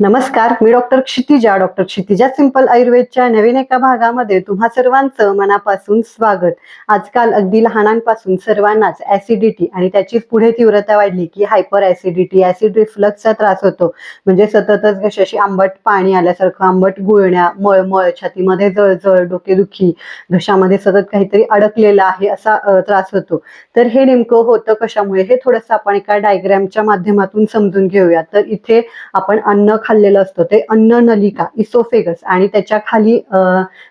नमस्कार मी doctor Kshitija. Doctor Kshitija simple आयुर्वेदच्या नवीन एका भागामध्ये तुम्हा सर्वांचं मनापासून स्वागत. आजकाल अगदी लहानांपासून सर्वांनाच ऍसिडिटी आणि त्याची पुढे तीव्रता वाढली की हायपर ऍसिडिटी ऍसिड रिफ्लक्सचा त्रास होतो. म्हणजे सततच घशाशी आंबट पाणी आल्यासारखं आंबट गुळण्या मळमळ छातीमध्ये जळजळ डोकेदुखी घशामध्ये सतत काहीतरी अडकलेलं आहे असा त्रास होतो. तर हे नेमकं होतं कशामुळे? हे थोडंसं आपण एका डायग्रॅमच्या माध्यमातून समजून घेऊया. तर इथे आपण अन्न खाल्लेलं असतं ते अन्न नलिका इसोफेगस आणि त्याच्याखाली अ,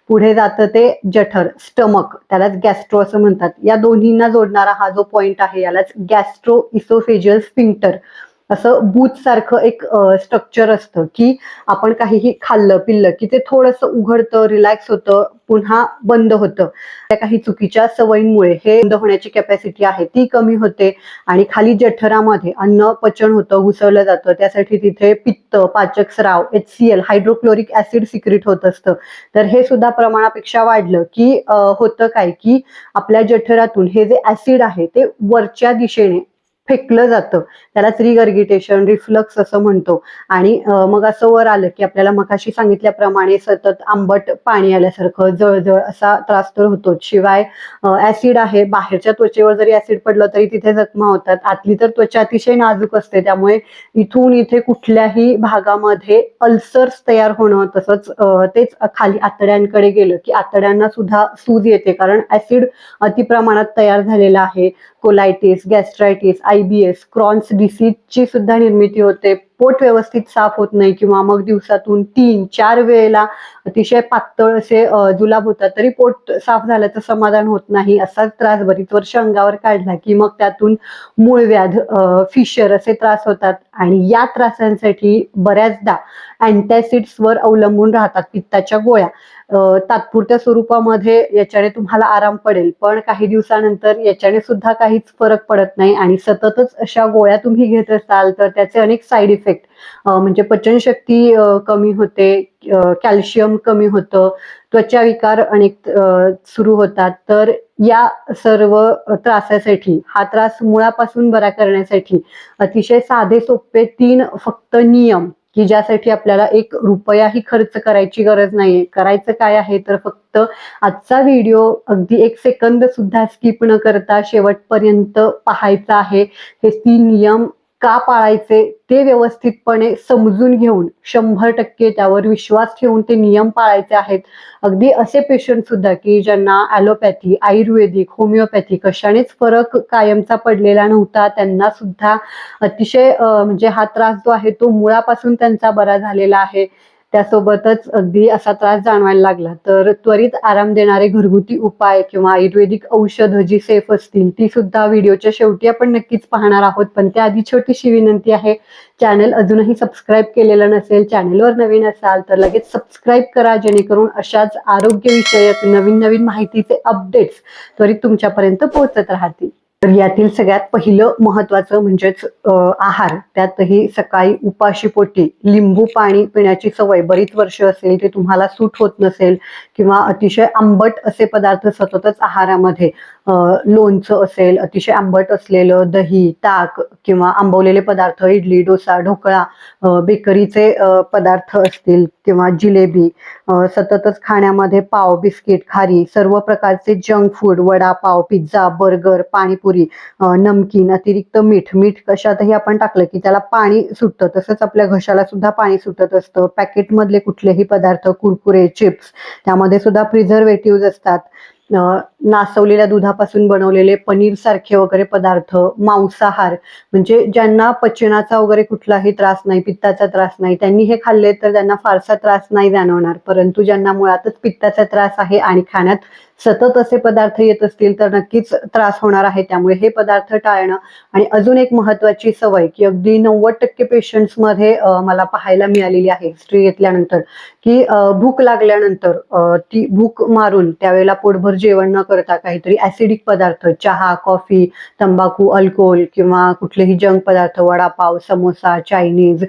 पुढे जातं ते जठर स्टमक त्यालाच गॅस्ट्रो असं म्हणतात. या दोन्हींना जोडणारा हा जो पॉइंट आहे यालाच गॅस्ट्रो इसोफेजियल स्पिंक्टर असं बूथ सारखं एक स्ट्रक्चर असतं की आपण काहीही खाल्लं पिल्लं की ते थोडंसं उघडतं रिलॅक्स होतं पुन्हा बंद होतं. त्या काही चुकीच्या सवयींमुळे हे बंद होण्याची कॅपॅसिटी आहे ती कमी होते आणि खाली जठरामध्ये अन्न पचन होतं घुसवलं जातं. त्यासाठी तिथे पित्त पाचक स्राव H C L hydrochloric acid secrete होत असतं. तर हे सुद्धा प्रमाणापेक्षा वाढलं की होतं काय की आपल्या जठरातून हे जे ऍसिड आहे ते वरच्या दिशेने फेकलं जातं. त्यालाच रिगर्गिटेशन रिफ्लक्स असं म्हणतो. आणि मग असं वर आलं की आपल्याला मगाशी सांगितल्याप्रमाणे सतत आंबट पाणी आल्यासारखं जळजळ असा त्रास तर होतो शिवाय ऍसिड आहे. बाहेरच्या त्वचेवर जरी ऍसिड पडलं तरी तिथे जखमा होतात. आतली तर त्वचा अतिशय नाजूक असते. त्यामुळे इथून इथे कुठल्याही भागामध्ये अल्सर्स तयार होणं तसंच तेच खाली आतड्यांकडे गेलं की आतड्यांना सुद्धा सूज येते. कारण ऍसिड अतिप्रमाणात तयार झालेला आहे. कोलायटिस गॅस्ट्रायटिस बी एस क्रॉन्स डिसीजची सुद्धा निर्मिती होते. पोट व्यवस्थित साफ होत नाही किंवा मग दिवसातून तीन चार वेळेला अतिशय पातळ असे जुलाब होतात तरी पोट साफ झाल्याचं समाधान होत नाही. असाच त्रास बरीच वर्ष अंगावर काढला की मग त्यातून मूळव्याध फिशर असे त्रास होतात. आणि या त्रासांसाठी बऱ्याचदा अँटॅसिड्सवर अवलंबून राहतात पित्ताच्या गोळ्या. तात्पुरत्या स्वरूपामध्ये याच्याने तुम्हाला आराम पडेल पण काही दिवसानंतर याच्याने सुद्धा काहीच फरक पडत नाही आणि सततच अशा गोळ्या तुम्ही घेत असाल तर त्याचे अनेक साईड इफेक्ट म्हणजे पचनशक्ती कमी होते कॅल्शियम कमी होतं त्वचा विकार अनेक सुरू होतात. तर या सर्व त्रासासाठी हा त्रास मुळापासून बरा करण्यासाठी अतिशय साधे सोपे तीन फक्त नियम की ज्यासाठी आपल्याला एक रुपयाही खर्च करायची गरज नाहीये. करायचं काय आहे तर फक्त आजचा व्हिडिओ अगदी एक सेकंद सुद्धा स्किप न करता शेवटपर्यंत पाहायचा आहे. हे तीन नियम का पाळायचे ते व्यवस्थितपणे समजून घेऊन शंभर टक्के त्यावर विश्वास ठेवून ते नियम पाळायचे आहेत. अगदी असे पेशंट सुद्धा की ज्यांना ॲलोपॅथी आयुर्वेदिक होमिओपॅथी कशानेच फरक कायमचा पडलेला नव्हता त्यांना सुद्धा अतिशय म्हणजे हा त्रास जो आहे तो मुळापासून त्यांचा बरा झालेला आहे. त्यासोबतच अगदी असा त्रास जाणवायला लागला. तर त्वरित आराम देणारे घरगुती उपाय किंवा आयुर्वेदिक औषधं जी सेफ असतील ती सुद्धा व्हिडिओच्या शेवटी आपण नक्कीच पाहणार आहोत. पण त्याआधी छोटीशी विनंती आहे चॅनल अजूनही सबस्क्राईब केलेलं नसेल चॅनलवर नवीन असाल तर लगेच सबस्क्राईब करा जेणेकरून अशाच आरोग्यविषयक नवीन नवीन माहितीचे अपडेट्स त्वरित तुमच्यापर्यंत पोहोचत राहतील. तर यातील सगळ्यात पहिलं महत्वाचं म्हणजेच आहार. त्यातही सकाळी उपाशी पोटी लिंबू पाणी पिण्याची सवय. बरीच वर्ष असेल ते तुम्हाला सूट होत नसेल किंवा अतिशय आंबट असे पदार्थ सततच आहारामध्ये. लोणचं असेल अतिशय आंबट असलेलं दही ताक किंवा आंबवलेले पदार्थ इडली डोसा ढोकळा बेकरीचे पदार्थ असतील किंवा जिलेबी सततच खाण्यामध्ये पाव बिस्किट खारी सर्व प्रकारचे junk food vada pav pizza burger panipuri नमकीन अतिरिक्त मीठ मीठ कशातही आपण टाकलं की त्याला पाणी सुटतं. तसंच आपल्या घशाला सुद्धा पाणी सुटत असतं. पॅकेटमधले कुठलेही पदार्थ कुरकुरे चिप्स त्यामध्ये सुद्धा प्रिझर्वेटिव्ह असतात. नासवलेल्या दुधापासून बनवलेले पनीर सारखे वगैरे पदार्थ मांसाहार म्हणजे ज्यांना पचनाचा वगैरे कुठलाही त्रास नाही पित्ताचा त्रास नाही त्यांनी हे खाल्ले तर त्यांना फारसा त्रास नाही जाणवणार. परंतु ज्यांना मुळातच पित्ताचा त्रास आहे आणि खाण्यात सतत असे पदार्थ येत असतील तर नक्कीच त्रास होणार आहे. त्यामुळे हे पदार्थ टाळणं आणि अजून एक महत्वाची सवय की अगदी नव्वद टक्के पेशंट्समध्ये मला पाहायला मिळालेली आहे. हिस्ट्री घेतल्यानंतर की भूक लागल्यानंतर ती भूक मारून त्यावेळेला पोटभर जेवण न करता काहीतरी ऍसिडिक पदार्थ चहा कॉफी तंबाखू अल्कोहोल किंवा कुठलेही जंक पदार्थ वडापाव समोसा चायनीज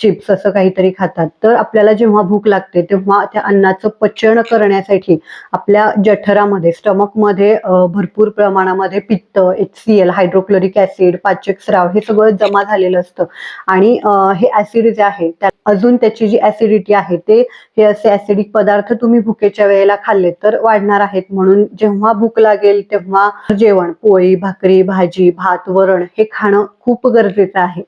चिप्स असं काहीतरी खातात. तर आपल्याला जेव्हा भूक लागते तेव्हा त्या अन्नाचं पचन करण्यासाठी आपल्या अठरामध्ये स्टमकमध्ये भरपूर प्रमाणामध्ये पित्त H C L hydrochloric acid पाचक स्राव हे सगळं जमा झालेलं असतं. आणि हे ऍसिड जे आहे त्या अजून त्याची जी ऍसिडिटी आहे ते हे असे ऍसिडिक पदार्थ तुम्ही भुकेच्या वेळेला खाल्ले तर वाढणार आहेत. म्हणून जेव्हा भूक लागेल तेव्हा जेवण पोळी भाकरी भाजी भात वरण हे खाणं खूप गरजेचं आहे.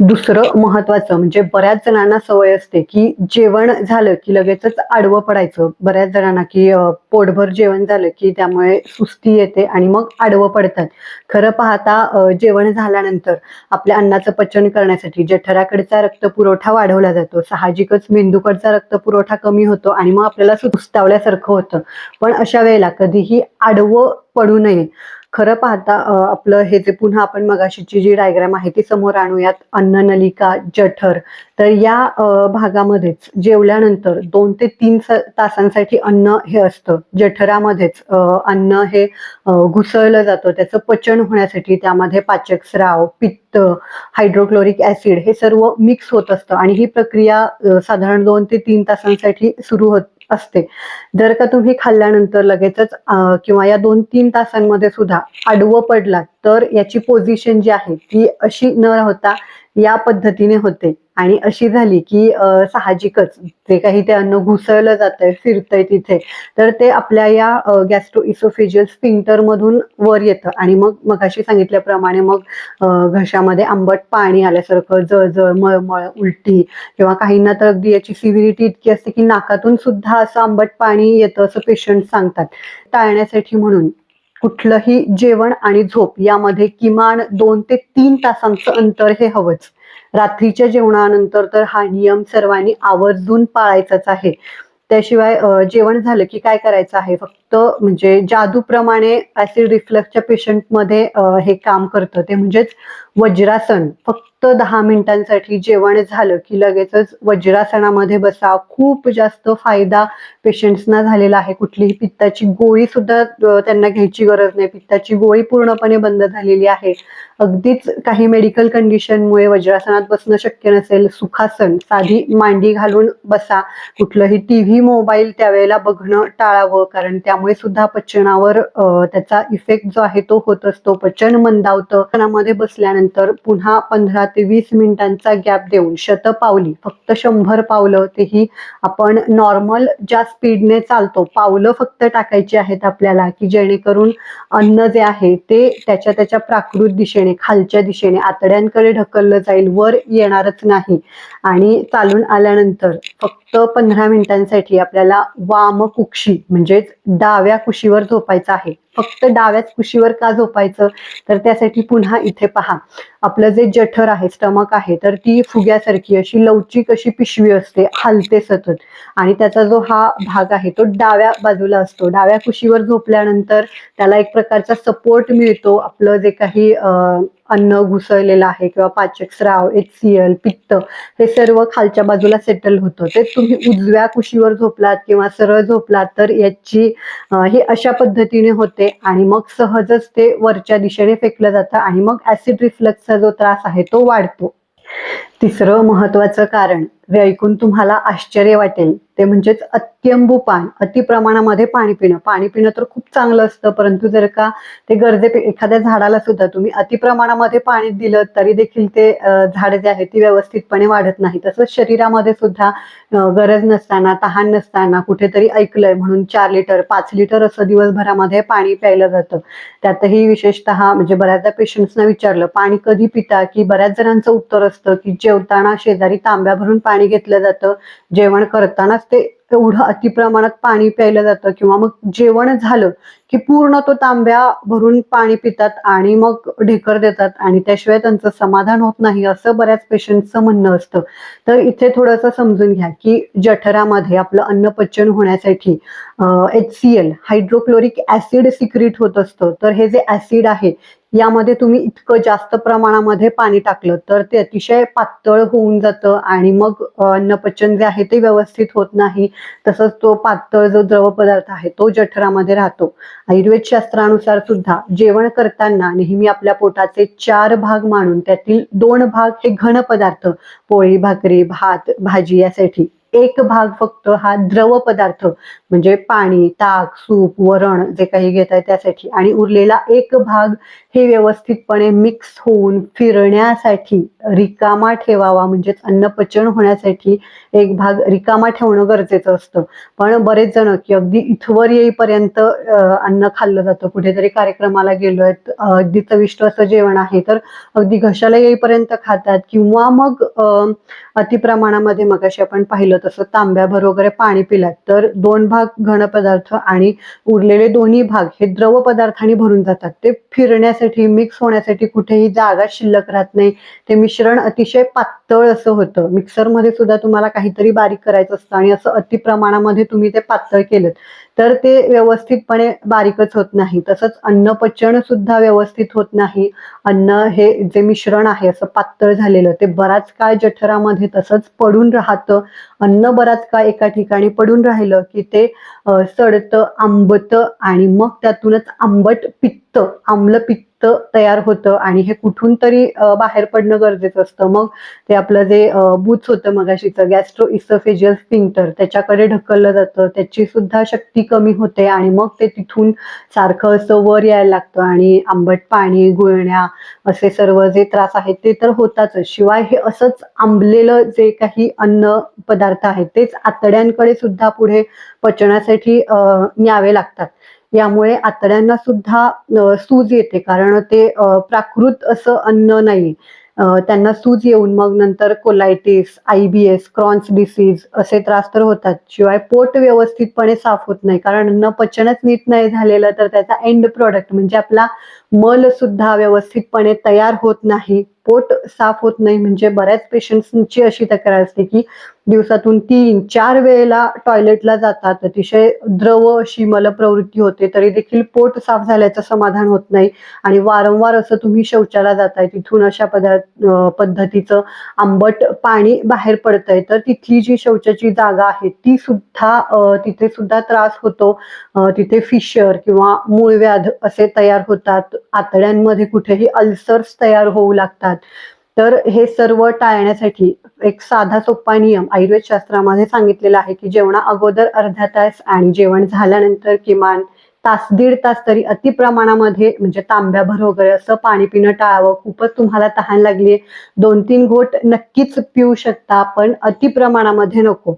दुसरं महत्वाचं म्हणजे बऱ्याच जणांना सवय असते की जेवण झालं की लगेचच आडवं पडायचं. बऱ्याच जणांना की पोटभर जेवण झालं की त्यामुळे सुस्ती येते आणि मग आडवं पडतात. खरं पाहता जेवण झाल्यानंतर आपल्या अन्नाचं पचन करण्यासाठी जठराकडचा रक्तपुरवठा वाढवला जातो. साहजिकच मेंदूकडचा रक्तपुरवठा कमी होतो आणि मग आपल्याला सुस्तावल्यासारखं होतं. पण अशा वेळेला कधीही आडवं पडू नये. खरं पाहता आपलं हे जे पुन्हा आपण मगाशीची जी डायग्राम आहे ती समोर आणूयात अन्ननलिका जठर. तर या भागामध्येच जेवल्यानंतर दोन ते तीन स- तासांसाठी अन्न हे असतं. जठरामध्येच अन्न हे घुसळलं जातं. त्याचं पचन होण्यासाठी त्यामध्ये पाचक स्राव पित्त हायड्रोक्लोरिक ऍसिड हे सर्व मिक्स होत असतं. आणि ही प्रक्रिया साधारण दोन ते तीन तासांसाठी सुरू होत असते. जर का तुम्ही खाल्ल्यानंतर लगेचच किंवा या दोन तीन तासांमध्ये सुद्धा आडवं पडलात तर याची पोझिशन जी आहे ती अशी न होता या पद्धतीने होते. आणि अशी झाली की साहजिकच जे काही ते अन्न घुसळलं जातंय फिरतंय तिथे तर ते आपल्या या गॅस्ट्रो इसोफेजियल स्पिंक्टर मधून वर येतं. आणि मग मगाशी सांगितल्याप्रमाणे मग घशामध्ये आंबट पाणी आल्यासारखं जळजळ मळमळ उलटी किंवा काहींना तर अगदी याची सिव्हिरिटी इतकी असते की नाकातून सुद्धा असं आंबट पाणी येतं असं पेशंट सांगतात. टाळण्यासाठी म्हणून कुठलंही जेवण आणि झोप यामध्ये किमान दोन ते तीन तासांचं अंतर हे हवंच. रात्रीच्या जेवणानंतर तर हा नियम सर्वांनी आवर्जून पाळायचाच आहे. त्याशिवाय जेवण झालं की काय करायचं आहे? फक्त म्हणजे जादूप्रमाणे ऍसिड रिफ्लक्सच्या पेशंटमध्ये हे काम करतं. ते म्हणजेच वज्रासन. फक्त दहा मिनिटांसाठी जेवण झालं की लगेचच वज्रासनामध्ये बसा. खूप जास्त फायदा पेशंट्सना झालेला आहे. कुठलीही पित्ताची गोळी सुद्धा त्यांना घ्यायची गरज नाही. पित्ताची गोळी पूर्णपणे बंद झालेली आहे. अगदीच काही मेडिकल कंडिशनमुळे वज्रासनात बसणं शक्य नसेल सुखासन साधी मांडी घालून बसा. कुठलंही टीव्ही मोबाईल त्यावेळेला बघणं टाळावं. कारण त्यामुळे सुद्धा पचनावर त्याचा इफेक्ट जो आहे तो होत असतो. पचन मंदावतं. बसल्यानंतर पुन्हा पंधरा ते वीस मिनिटांचा गॅप देऊन शतपावली फक्त शंभर पावलं तेही आपण नॉर्मल ज्या स्पीडने चालतो पावलं फक्त टाकायची आहेत आपल्याला की जेणेकरून अन्न जे आहे ते त्याच्या त्याच्या प्राकृत दिशेने खालच्या दिशेने आतड्यांकडे ढकललं जाईल वर येणारच नाही. आणि चालून आल्यानंतर फक्त पंधरा मिनिटांसाठी आपल्याला वाम कुक्षी म्हणजेच डाव्या कुशीवर झोपायचं आहे. फक्त डाव्याच कुशीवर का झोपायचं? तर त्यासाठी पुन्हा इथे पहा. आपलं जे जठर आहे स्टमक आहे तर ती फुग्यासारखी अशी लवचिक अशी पिशवी असते हलते सतत. आणि त्याचा जो हा भाग आहे तो डाव्या बाजूला असतो. डाव्या कुशीवर झोपल्यानंतर त्याला एक प्रकारचा सपोर्ट मिळतो. आपलं जे काही अं, अन्न घुसळलेलं आहे किंवा पाचक स्राव एच पित्त हे सर्व खालच्या बाजूला सेटल होतं. ते तुम्ही उजव्या कुशीवर झोपलात किंवा सरळ झोपलात तर याची हे अशा पद्धतीने होते आणि मग सहजच ते वरच्या दिशेने फेकलं जातं आणि मग ऍसिड रिफ्लक्सचा जो त्रास आहे तो वाढतो. तिसरं महत्वाचं कारण हे ऐकून तुम्हाला आश्चर्य वाटेल. ते म्हणजेच अत्यंबू पान अति प्रमाणामध्ये पाणी पिणं. पाणी पिणं तर खूप चांगलं असतं परंतु जर का ते गरजे एखाद्या झाडाला सुद्धा तुम्ही अति प्रमाणामध्ये पाणी दिलं तरी देखील ते झाड जे आहे ती व्यवस्थितपणे वाढत नाही तसंच शरीरामध्ये सुद्धा गरज नसताना तहान नसताना कुठेतरी ऐकलंय म्हणून चार लिटर पाच लिटर असं दिवसभरामध्ये पाणी प्यायलं जातं. त्यातही विशेषतः म्हणजे बऱ्याचदा पेशंट्सना विचारलं पाणी कधी पिता? की बऱ्याच जणांचं उत्तर असतं की जेवताना शेजारी तांब्या भरून पाणी घेतलं जातं. जेवण करतानाच ते एवढं अतिप्रमाणात पाणी प्यायलं जातं किंवा मग जेवण झालं की पूर्ण तो तांब्या भरून पाणी पितात आणि मग ढेकर देतात आणि त्याशिवाय त्यांचं समाधान होत नाही असं बऱ्याच पेशंटचं म्हणणं असतं. तर इथे थोडंसं समजून घ्या की जठरामध्ये आपलं अन्नपचन होण्यासाठी H C L hydrochloric acid secrete होत असतं. तर हे जे ऍसिड आहे यामध्ये तुम्ही इतकं जास्त प्रमाणामध्ये पाणी टाकलं तर ते अतिशय पातळ होऊन जातं आणि मग अन्नपचन जे आहे ते व्यवस्थित होत नाही. तसंच तो पातळ जो द्रव पदार्थ आहे तो जठरामध्ये राहतो. आयुर्वेद शास्त्रानुसार सुद्धा जेवण करताना नेहमी आपल्या पोटाचे चार भाग मानून त्यातील दोन भाग हे घन पदार्थ पोळी भाकरी भात भाजी यासाठी एक भाग फक्त हा द्रव पदार्थ म्हणजे पाणी ताक सूप वरण जे काही घेत आहे त्यासाठी. आणि उरलेला एक भाग हे व्यवस्थितपणे मिक्स होऊन फिरण्यासाठी रिकामा ठेवावा म्हणजेच अन्न पचन होण्यासाठी एक भाग रिकामा ठेवणं गरजेचं असतं. पण बरेच जण की अगदी इथवर येईपर्यंत अन्न खाल्लं जातं. कुठेतरी कार्यक्रमाला गेलोय अगदी चविष्ट असं जेवण आहे तर अगदी घशाला येईपर्यंत खातात. किंवा मग अं, अतिप्रमाणामध्ये मगाशी आपण पाहिलं तसं तांब्याभर वगैरे पाणी पिलात तर दोन भाग घन पदार्थ आणि उरलेले दोन्ही भाग हे द्रव पदार्थाने भरून जातात. ते फिरण्यासाठी मिक्स होण्यासाठी कुठेही जागा शिल्लक राहत नाही. ते मिश्रण अतिशय पातळ असं होतं. मिक्सरमध्ये सुद्धा तुम्हाला काहीतरी बारीक करायचं असतं आणि असं अति प्रमाणामध्ये तुम्ही ते पातळ केलं तर ते व्यवस्थितपणे बारीकच होत नाही. तसंच अन्न पचन सुद्धा व्यवस्थित होत नाही. अन्न हे जे मिश्रण आहे असं पातळ झालेलं ते बराच काळ जठरामध्ये तसंच पडून राहतं. अन्न बराच काळ एका ठिकाणी पडून राहिलं की ते सडतं आंबतं आणि मग त्यातूनच आंबट पित्त पित्त आम्ल पित्त तयार होतं आणि हे कुठून तरी बाहेर पडणं गरजेचं असतं. मग ते आपलं जे बूथ होतं मगाशीचं गॅस्ट्रो इसोफेजियल स्पिंक्टर त्याच्याकडे ढकललं जातं. त्याची सुद्धा शक्ती कमी होते आणि मग ते तिथून सारखं असं वर यायला लागतं आणि आंबट पाणी गुळण्या असे सर्व जे त्रास आहेत ते तर होताच शिवाय हे असंच आंबलेलं जे काही अन्न पदार्थ आहेत तेच आतड्यांकडे सुद्धा पुढे पचनासाठी न्यावे लागतात. यामुळे आतड्यांना सुद्धा सूज येते. कारण ते प्राकृत असं अन्न नाही. त्यांना सूज येऊन मग नंतर colitis I B S crohn's disease असे त्रास तर होतात. शिवाय पोट व्यवस्थितपणे साफ होत नाही. कारण अन्न पचनच नीट नाही झालेलं तर त्याचा एंड प्रॉडक्ट म्हणजे आपला मल सुद्धा व्यवस्थितपणे तयार होत नाही. पोट साफ होत नाही. म्हणजे बऱ्याच पेशंट्सची अशी तक्रार असते की दिवसातून तीन चार वेळेला टॉयलेटला जातात. अतिशय द्रव अशी मलप्रवृत्ती होते. तरी देखील पोट साफ झाल्याचं समाधान होत नाही. आणि वारंवार असं तुम्ही शौचाला जाताय. तिथून अशा पदार्थ पद्धतीचं आंबट पाणी बाहेर पडतंय. तर तिथली जी शौचाची जागा आहे ती सुद्धा तिथे सुद्धा त्रास होतो. तिथे फिशर किंवा मूळव्याध असे तयार होतात. आतड्यांमध्ये कुठेही अल्सर्स तयार होऊ लागतात. तर हे सर्व टाळण्यासाठी एक साधा सोपा नियम आयुर्वेद शास्त्रामध्ये सांगितलेला आहे की जेवणा अगोदर अर्धा तास आणि जेवण झाल्यानंतर किमान तास दीड तास तरी अति प्रमाणामध्ये म्हणजे तांब्याभर वगैरे असं पाणी पिणं टाळावं. खूपच तुम्हाला तहान लागली दोन तीन घोट नक्कीच पिऊ शकता पण अति प्रमाणामध्ये नको.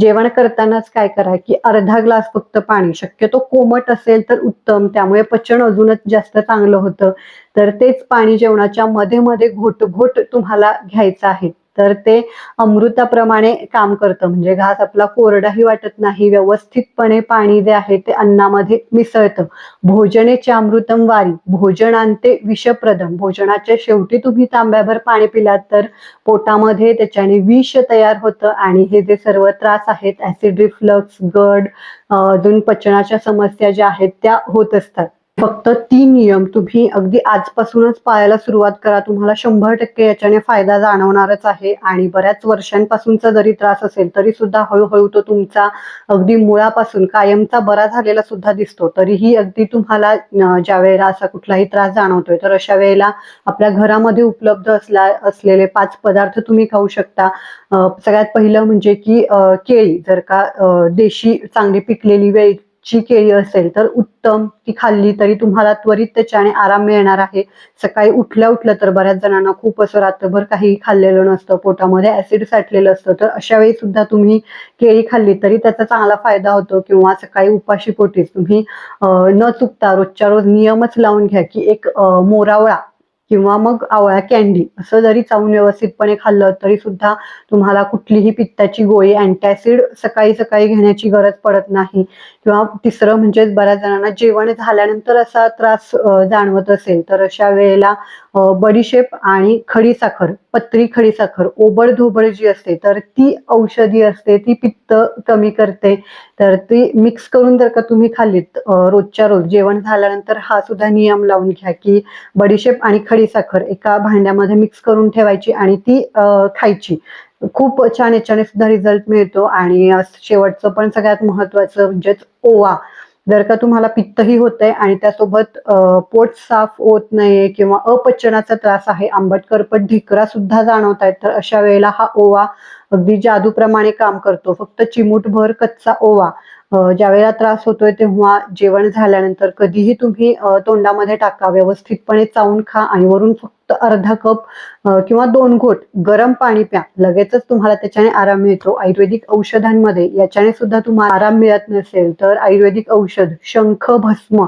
जेवण करतानाच काय करा की अर्धा ग्लास फक्त पाणी. शक्यतो कोमट असेल तर उत्तम. त्यामुळे पचन अजूनच जास्त चांगलं होतं. तर तेच पाणी जेवणाच्या मध्ये मध्ये घोट घोट तुम्हाला घ्यायचं आहे. तर ते अमृताप्रमाणे काम करतं. म्हणजे घास आपला कोरडाही वाटत नाही व्यवस्थितपणे पाणी जे आहे ते अन्नामध्ये मिसळतं. भोजनेचे अमृतम वारी भोजनांते विषप्रदम. भोजनाच्या शेवटी तुम्ही तांब्याभर पाणी पिलात तर पोटामध्ये त्याच्याने विष तयार होतं आणि हे जे सर्व त्रास आहेत ऍसिड रिफ्लक्स गड अजून पचनाच्या समस्या ज्या आहेत त्या होत असतात. फक्त तीन नियम तुम्ही अगदी आजपासूनच पाळायला सुरुवात करा. तुम्हाला शंभर टक्के याच्याने फायदा जाणवणारच आहे आणि बऱ्याच वर्षांपासूनचा जरी त्रास असेल तरी सुद्धा हळूहळू तो तुमचा अगदी मुळापासून कायमचा बरा झालेला सुद्धा दिसतो. तरीही अगदी तुम्हाला ज्या वेळेला असा कुठलाही त्रास जाणवतोय तर अशा वेळेला आपल्या घरामध्ये उपलब्ध असला असलेले पाच पदार्थ तुम्ही खाऊ शकता. सगळ्यात पहिलं म्हणजे की केळी. जर का देशी चांगली पिकलेली ची केळी असेल तर उत्तम. ती खाल्ली तरी तुम्हाला त्वरित त्याच्याने आराम मिळणार आहे. सकाळी उठल्या उठलं तर बऱ्याच जणांना खूप असं रात्रभर काही खाल्लेलं नसतं. पोटामध्ये ऍसिड साठलेलं असतं. तर अशा वेळी सुद्धा तुम्ही केळी खाल्ली तरी त्याचा चांगला फायदा होतो किंवा सकाळी उपाशी पोटीस तुम्ही न चुकता रोजच्या रोज नियमच लावून घ्या की एक मोरावळा किंवा मग आवळा कॅन्डी असं जरी चावून व्यवस्थितपणे खाल्लं तरी सुद्धा तुम्हाला कुठलीही पित्ताची गोळी अँटॅसिड सकाळी सकाळी घेण्याची गरज पडत नाही. किंवा तिसरं म्हणजे बऱ्याच जणांना जेवण झाल्यानंतर असा त्रास जाणवत असेल तर अशा वेळेला बडीशेप आणि खडीसाखर पत्री खडीसाखर ओबड धोबड जी असते तर ती औषधी असते ती पित्त कमी करते. तर ती मिक्स करून जर का तुम्ही खाल्लीत रोजच्या रोज जेवण झाल्यानंतर हा सुद्धा नियम लावून घ्या की बडीशेप आणि खडीसाखर एका भांड्यामध्ये मिक्स करून ठेवायची आणि ती खायची. खूप छान याच्याने सुद्धा रिझल्ट मिळतो. आणि शेवटचं पण सगळ्यात महत्वाचं म्हणजेच ओवा. जर का तुम्हाला पित्तही होतंय आणि त्यासोबत पोट साफ होत नाहीये किंवा अपचनाचा त्रास आहे आंबट करपट ढिकरा सुद्धा जाणवत आहेत तर अशा वेळेला हा ओवा अगदी जादूप्रमाणे काम करतो. फक्त चिमूटभर कच्चा ओवा. ज्या ज्यावेळेला त्रास होतोय तेव्हा जेवण झाल्यानंतर कधीही तुम्ही तोंडामध्ये टाका. व्यवस्थितपणे चावून खा आणि वरून फक्त अर्धा कप किंवा दोन घोट गरम पाणी प्या. लगेचच तुम्हाला त्याच्याने आराम मिळतो. आयुर्वेदिक औषधांमध्ये याच्याने सुद्धा तुम्हाला आराम मिळत नसेल तर आयुर्वेदिक औषध शंख भस्म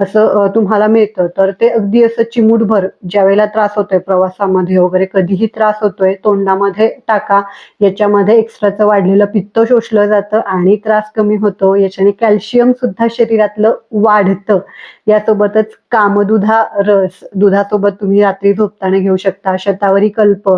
असं तुम्हाला मिळतं. तर ते अगदी असं चिमूटभर ज्यावेळेला त्रास होतोय प्रवासामध्ये वगैरे कधीही त्रास होतोय तोंडामध्ये टाका. याच्यामध्ये एक्स्ट्राचं वाढलेलं पित्त शोषलं जातं आणि त्रास कमी होतो. याच्याने कॅल्शियम सुद्धा शरीरातलं वाढतं. यासोबतच कामदुधा रस दुधासोबत तुम्ही रात्री झोपताना घेऊ शकता शतावरी कल्प.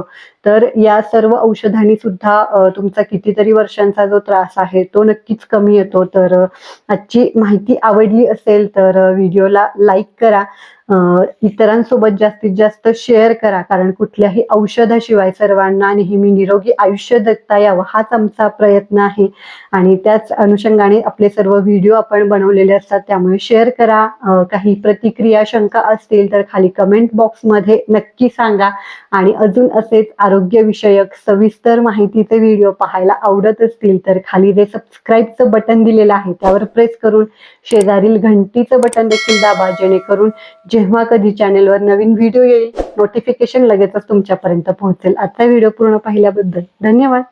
तर या सर्व औषधांनी सुद्धा तुमचा कितीतरी वर्षांचा जो त्रास आहे तो नक्कीच कमी येतो. तर आजची माहिती आवडली असेल तर व्हिडिओला लाईक करा. इतरांसोबत जास्तीत जास्त शेअर करा. कारण कुठल्याही औषधाशिवाय सर्वांना नेहमी निरोगी आयुष्य जगता यावं हाच आमचा प्रयत्न आहे. आणि त्याच अनुषंगाने आपले सर्व व्हिडिओ आपण बनवलेले असतात त्यामुळे शेअर करा. काही प्रतिक्रिया शंका असतील तर खाली कमेंट बॉक्समध्ये नक्की सांगा. आणि अजून असेच आरोग्यविषयक सविस्तर माहितीचे व्हिडिओ पाहायला आवडत असतील तर खाली जे सबस्क्राईबचं बटन दिलेलं आहे त्यावर प्रेस करून शेजारील घंटीचं बटन देखील दाबा जेणेकरून जेव्हा कधी चॅनेलवर नवीन व्हिडिओ येईल नोटिफिकेशन लगेचच तुमच्यापर्यंत पोहोचेल. आजचा व्हिडिओ पूर्ण पाहिल्याबद्दल धन्यवाद.